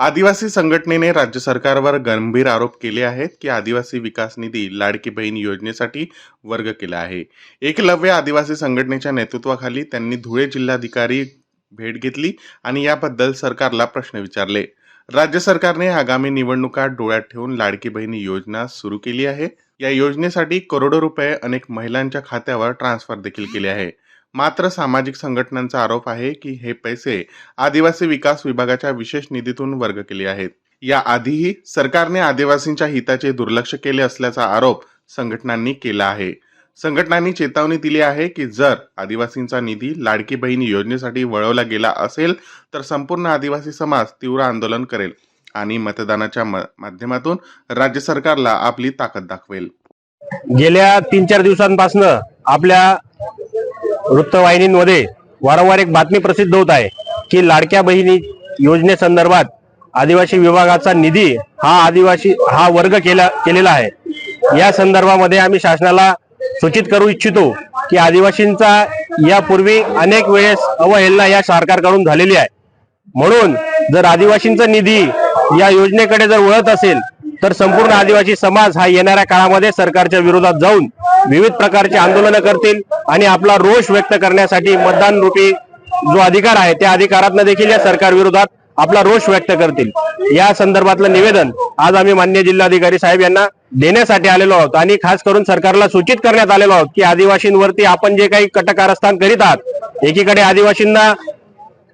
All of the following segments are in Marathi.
आदिवासी संघटनेने राज्य सरकारवर गंभीर आरोप केले आहेत की आदिवासी विकास निधी लाडकी बहीण योजनेसाठी वर्ग केला आहे. एकलव्य आदिवासी संघटनेच्या नेतृत्वाखाली त्यांनी धुळे जिल्हाधिकारी भेट घेतली आणि याबद्दल सरकारला प्रश्न विचारले. राज्य सरकारने आगामी निवडणुका डोळ्यात ठेवून लाडकी बहिणी योजना सुरू केली आहे. या योजनेसाठी करोडो रुपये अनेक महिलांच्या खात्यावर ट्रान्सफर देखील केले आहे. मात्र सामाजिक संघटनांचा आरोप आहे की हे पैसे आदिवासी विकास विभागाच्या विशेष निधीतून वर्ग केले आहेत. या आधीही सरकारने आदिवासींच्या हिताचे दुर्लक्ष केले असल्याचा आरोप संघटनांनी केला आहे. संघटनांनी चेतावणी दिली आहे की जर आदिवासींचा निधी लाडकी बहीण योजनेसाठी वळवला गेला असेल तर संपूर्ण आदिवासी समाज तीव्र आंदोलन करेल आणि मतदानाच्या माध्यमातून राज्य सरकारला आपली ताकद दाखवेल. गेल्या तीन चार दिवसांपासून आपल्या वृत्तवाहिनींमध्ये वारंवार एक बातमी प्रसिद्ध होत आहे की लाडक्या बहिणी योजनेसंदर्भात आदिवासी विभागाचा निधी हा आदिवासी हा वर्ग केला केलेला आहे. या संदर्भामध्ये आम्ही शासनाला सूचित करू इच्छितो की आदिवासींचा यापूर्वी अनेक वेळेस अवहेलना या सरकारकडून झालेली आहे. म्हणून जर आदिवासींचा निधी या योजनेकडे जर वळत असेल तर संपूर्ण आदिवासी समाज हा येणाऱ्या काळामध्ये सरकारच्या विरोधात जाऊन विविध प्रकारचे आंदोलनं करतील आणि आपला रोष व्यक्त करण्यासाठी मतदान रूपी जो अधिकार आहे त्या अधिकारातनं देखील या सरकार विरोधात आपला रोष व्यक्त करतील. या संदर्भातलं निवेदन आज आम्ही मान्य जिल्हाधिकारी साहेब यांना देण्यासाठी आलेलो आहोत आणि खास करून सरकारला सूचित करण्यात आलेलो आहोत की आदिवासींवरती आपण जे काही कटकारस्थान करीत आहात एकीकडे आदिवासींना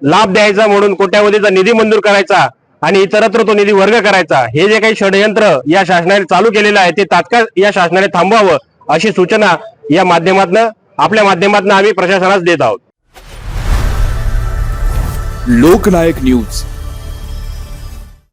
लाभ द्यायचा म्हणून कोट्यावधीचा निधी मंजूर करायचा आणि इतरत्र तो निधी वर्ग करायचा. हे जे काही षडयंत्र या शासनाने चालू केलेलं आहे ते तात्काळ या शासनाने थांबवावं अशी सूचना या माध्यमातनं आपल्या माध्यमातून आम्ही प्रशासनास देत आहोत. लोकनायक न्यूज.